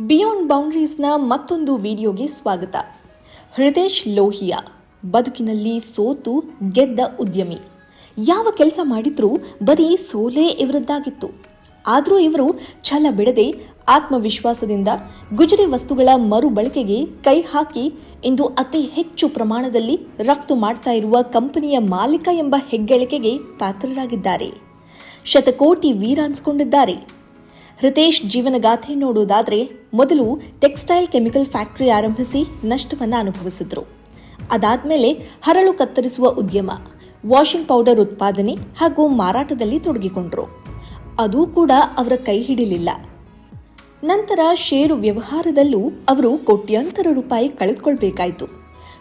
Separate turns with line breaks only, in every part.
Beyond ಬೌಂಡ್ರೀಸ್ನ ಮತ್ತೊಂದು ವಿಡಿಯೋಗೆ ಸ್ವಾಗತ. ಹೃದೇಶ್ ಲೋಹಿಯಾ, ಬದುಕಿನಲ್ಲಿ ಸೋತು ಗೆದ್ದ ಉದ್ಯಮಿ. ಯಾವ ಕೆಲಸ ಮಾಡಿದ್ರೂ ಬರೀ ಸೋಲೇ ಇವರದ್ದಾಗಿತ್ತು. ಆದರೂ ಇವರು ಛಲ ಬಿಡದೆ ಆತ್ಮವಿಶ್ವಾಸದಿಂದ ಗುಜರಿ ವಸ್ತುಗಳ ಮರುಬಳಕೆಗೆ ಕೈ ಹಾಕಿ ಇಂದು ಅತಿ ಹೆಚ್ಚು ಪ್ರಮಾಣದಲ್ಲಿ ರಫ್ತು ಮಾಡ್ತಾ ಇರುವ ಕಂಪನಿಯ ಮಾಲೀಕ ಎಂಬ ಹೆಗ್ಗಳಿಕೆಗೆ ಪಾತ್ರರಾಗಿದ್ದಾರೆ. ಶತಕೋಟಿ ವೀರ ಅನ್ಸ್ಕೊಂಡಿದ್ದಾರೆ ಹೃತೇಶ್ ಜೀವನಗಾಥೆ ನೋಡುವುದಾದರೆ ಮೊದಲು ಟೆಕ್ಸ್ಟೈಲ್ ಕೆಮಿಕಲ್ ಫ್ಯಾಕ್ಟರಿ ಆರಂಭಿಸಿ ನಷ್ಟವನ್ನು ಅನುಭವಿಸಿದ್ರು. ಅದಾದ್ಮೇಲೆ ಹರಳು ಕತ್ತರಿಸುವ ಉದ್ಯಮ, ವಾಷಿಂಗ್ ಪೌಡರ್ ಉತ್ಪಾದನೆ ಹಾಗೂ ಮಾರಾಟದಲ್ಲಿ ತೊಡಗಿಕೊಂಡರು. ಅದು ಕೂಡ ಅವರ ಕೈ ಹಿಡಿಲಿಲ್ಲ. ನಂತರ ಷೇರು ವ್ಯವಹಾರದಲ್ಲೂ ಅವರು ಕೋಟ್ಯಾಂತರ ರೂಪಾಯಿ ಕಳೆದುಕೊಳ್ಬೇಕಾಯಿತು.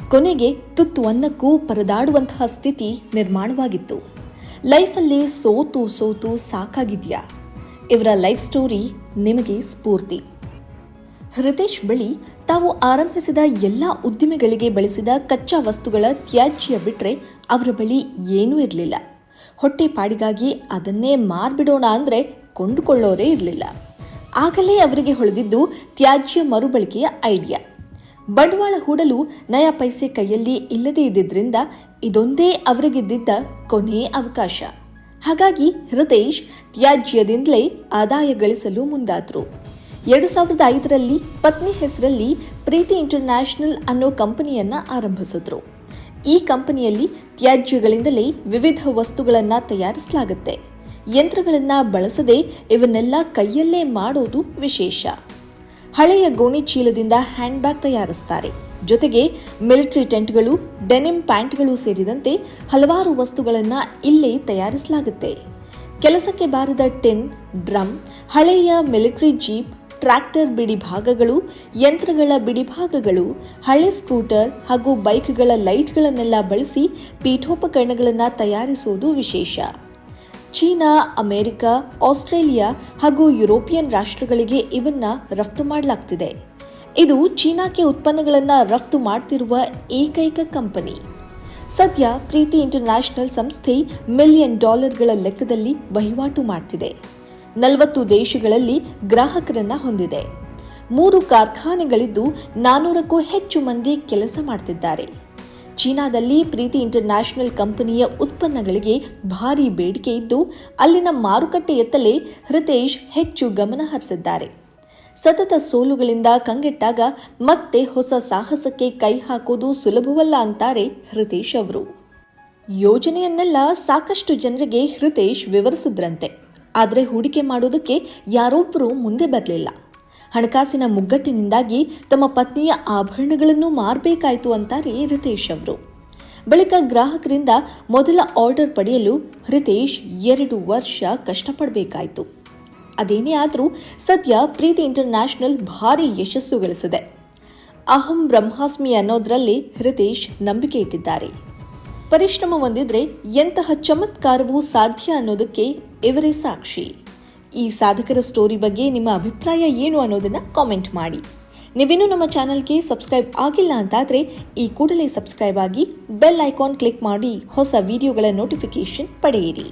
ಕೊನೆಗೆ ತುತ್ತು ಅನ್ನಕ್ಕೂ ಪರದಾಡುವಂತಹ ಸ್ಥಿತಿ ನಿರ್ಮಾಣವಾಗಿತ್ತು. ಲೈಫಲ್ಲಿ ಸೋತು ಸೋತು ಸಾಕಾಗಿದ್ಯಾ? ಇವರ ಲೈಫ್ ಸ್ಟೋರಿ ನಿಮಗೆ ಸ್ಫೂರ್ತಿ. ಹೃತೇಶ್ ಬಳಿ ತಾವು ಆರಂಭಿಸಿದ ಎಲ್ಲ ಉದ್ದಿಮೆಗಳಿಗೆ ಬಳಸಿದ ಕಚ್ಚಾ ವಸ್ತುಗಳ ತ್ಯಾಜ್ಯ ಬಿಟ್ಟರೆ ಅವರ ಬಳಿ ಏನೂ ಇರಲಿಲ್ಲ. ಹೊಟ್ಟೆ ಪಾಡಿಗಾಗಿ ಅದನ್ನೇ ಮಾರ್ಬಿಡೋಣ ಅಂದರೆ ಕೊಂಡುಕೊಳ್ಳೋರೇ ಇರಲಿಲ್ಲ. ಆಗಲೇ ಅವರಿಗೆ ಹೊಳೆದಿದ್ದು ತ್ಯಾಜ್ಯ ಮರುಬಳಕೆಯ ಐಡಿಯಾ. ಬಂಡವಾಳ ಹೂಡಲು ನಯ ಪೈಸೆ ಕೈಯಲ್ಲಿ ಇಲ್ಲದೇ ಇದ್ದಿದ್ದರಿಂದ ಇದೊಂದೇ ಅವರಿಗಿದ್ದಿದ್ದ ಕೊನೆಯ ಅವಕಾಶ. ಹಾಗಾಗಿ ಹೃತೇಶ್ ತ್ಯಾಜ್ಯದಿಂದಲೇ ಆದಾಯ ಗಳಿಸಲು ಮುಂದಾದ್ರು. ಎರಡು ಸಾವಿರದ ಐದರಲ್ಲಿ ಪತ್ನಿ ಹೆಸರಲ್ಲಿ ಪ್ರೀತಿ ಇಂಟರ್ನ್ಯಾಷನಲ್ ಅನ್ನೋ ಕಂಪನಿಯನ್ನ ಆರಂಭಿಸಿದ್ರು. ಈ ಕಂಪನಿಯಲ್ಲಿ ತ್ಯಾಜ್ಯಗಳಿಂದಲೇ ವಿವಿಧ ವಸ್ತುಗಳನ್ನು ತಯಾರಿಸಲಾಗುತ್ತೆ. ಯಂತ್ರಗಳನ್ನ ಬಳಸದೆ ಇವನ್ನೆಲ್ಲ ಕೈಯಲ್ಲೇ ಮಾಡೋದು ವಿಶೇಷ. ಹಳೆಯ ಗೋಣಿ ಚೀಲದಿಂದ ಹ್ಯಾಂಡ್ ಬ್ಯಾಗ್ ತಯಾರಿಸ್ತಾರೆ. ಜೊತೆಗೆ ಮಿಲಿಟರಿ ಟೆಂಟ್ಗಳು, ಡೆನಿಮ್ ಪ್ಯಾಂಟ್ಗಳು ಸೇರಿದಂತೆ ಹಲವಾರು ವಸ್ತುಗಳನ್ನು ಇಲ್ಲೇ ತಯಾರಿಸಲಾಗುತ್ತೆ. ಕೆಲಸಕ್ಕೆ ಬಾರದ ಟಿನ್, ಡ್ರಮ್, ಹಳೆಯ ಮಿಲಿಟರಿ ಜೀಪ್, ಟ್ರ್ಯಾಕ್ಟರ್ ಬಿಡಿ ಭಾಗಗಳು, ಯಂತ್ರಗಳ ಬಿಡಿ ಭಾಗಗಳು, ಹಳೆ ಸ್ಕೂಟರ್ ಹಾಗೂ ಬೈಕ್ಗಳ ಲೈಟ್ಗಳನ್ನೆಲ್ಲ ಬಳಸಿ ಪೀಠೋಪಕರಣಗಳನ್ನು ತಯಾರಿಸುವುದು ವಿಶೇಷ. ಚೀನಾ, ಅಮೆರಿಕ, ಆಸ್ಟ್ರೇಲಿಯಾ ಹಾಗೂ ಯುರೋಪಿಯನ್ ರಾಷ್ಟ್ರಗಳಿಗೆ ಇವನ್ನ ರಫ್ತು ಮಾಡಲಾಗ್ತಿದೆ. ಇದು ಚೀನಾಕ್ಕೆ ಉತ್ಪನ್ನಗಳನ್ನು ರಫ್ತು ಮಾಡ್ತಿರುವ ಏಕೈಕ ಕಂಪನಿ. ಸದ್ಯ ಪ್ರೀತಿ ಇಂಟರ್ನ್ಯಾಷನಲ್ ಸಂಸ್ಥೆ ಮಿಲಿಯನ್ ಡಾಲರ್ಗಳ ಲೆಕ್ಕದಲ್ಲಿ ವಹಿವಾಟು ಮಾಡ್ತಿದೆ. ನಲವತ್ತು ದೇಶಗಳಲ್ಲಿ ಗ್ರಾಹಕರನ್ನ ಹೊಂದಿದೆ. ಮೂರು ಕಾರ್ಖಾನೆಗಳಿದ್ದು ನಾನ್ನೂರಕ್ಕೂ ಹೆಚ್ಚು ಮಂದಿ ಕೆಲಸ ಮಾಡ್ತಿದ್ದಾರೆ. ಚೀನಾದಲ್ಲಿ ಪ್ರೀತಿ ಇಂಟರ್ನ್ಯಾಷನಲ್ ಕಂಪನಿಯ ಉತ್ಪನ್ನಗಳಿಗೆ ಭಾರೀ ಬೇಡಿಕೆ ಇದ್ದು, ಅಲ್ಲಿನ ಮಾರುಕಟ್ಟೆಯತ್ತಲೇ ಹೃತೇಶ್ ಹೆಚ್ಚು ಗಮನ ಹರಿಸಿದ್ದಾರೆ. ಸತತ ಸೋಲುಗಳಿಂದ ಕಂಗೆಟ್ಟಾಗ ಮತ್ತೆ ಹೊಸ ಸಾಹಸಕ್ಕೆ ಕೈ ಹಾಕೋದು ಸುಲಭವಲ್ಲ ಅಂತಾರೆ ಹೃತೇಶ್ ಅವರು. ಯೋಜನೆಯನ್ನೆಲ್ಲ ಸಾಕಷ್ಟು ಜನರಿಗೆ ಹೃತೇಶ್ ವಿವರಿಸಿದ್ರಂತೆ. ಆದರೆ ಹೂಡಿಕೆ ಮಾಡೋದಕ್ಕೆ ಯಾರೊಬ್ಬರೂ ಮುಂದೆ ಬರಲಿಲ್ಲ. ಹಣಕಾಸಿನ ಮುಗ್ಗಟ್ಟಿನಿಂದಾಗಿ ತಮ್ಮ ಪತ್ನಿಯ ಆಭರಣಗಳನ್ನು ಮಾರಬೇಕಾಯಿತು ಅಂತಾರೆ ಹೃತೇಶ್ ಅವರು. ಬಳಿಕ ಗ್ರಾಹಕರಿಂದ ಮೊದಲ ಆರ್ಡರ್ ಪಡೆಯಲು ಹೃತೇಶ್ ಎರಡು ವರ್ಷ ಕಷ್ಟಪಡಬೇಕಾಯಿತು. ಅದೇನೇ ಆದರೂ ಸದ್ಯ ಪ್ರೀತಿ ಇಂಟರ್ನ್ಯಾಷನಲ್ ಭಾರಿ ಯಶಸ್ಸು ಗಳಿಸಿದೆ. ಅಹಂ ಬ್ರಹ್ಮಾಸ್ಮಿ ಅನ್ನೋದ್ರಲ್ಲಿ ಹೃತೇಶ್ ನಂಬಿಕೆ ಇಟ್ಟಿದ್ದಾರೆ. ಪರಿಶ್ರಮ ಹೊಂದಿದ್ರೆ ಎಂತಹ ಚಮತ್ಕಾರವೂ ಸಾಧ್ಯ ಅನ್ನೋದಕ್ಕೆ ಇವರೇ ಸಾಕ್ಷಿ. ಈ ಸಾಧಕರ ಸ್ಟೋರಿ ಬಗ್ಗೆ ನಿಮ್ಮ ಅಭಿಪ್ರಾಯ ಏನು ಅನ್ನೋದನ್ನ ಕಾಮೆಂಟ್ ಮಾಡಿ. ನೀವಿನ್ನೂ ನಮ್ಮ ಚಾನಲ್ಗೆ ಸಬ್ಸ್ಕ್ರೈಬ್ ಆಗಿಲ್ಲ ಅಂತಾದರೆ ಈ ಕೂಡಲೇ ಸಬ್ಸ್ಕ್ರೈಬ್ ಆಗಿ ಬೆಲ್ ಐಕಾನ್ ಕ್ಲಿಕ್ ಮಾಡಿ ಹೊಸ ವಿಡಿಯೋಗಳ ನೋಟಿಫಿಕೇಶನ್ ಪಡೆಯಿರಿ.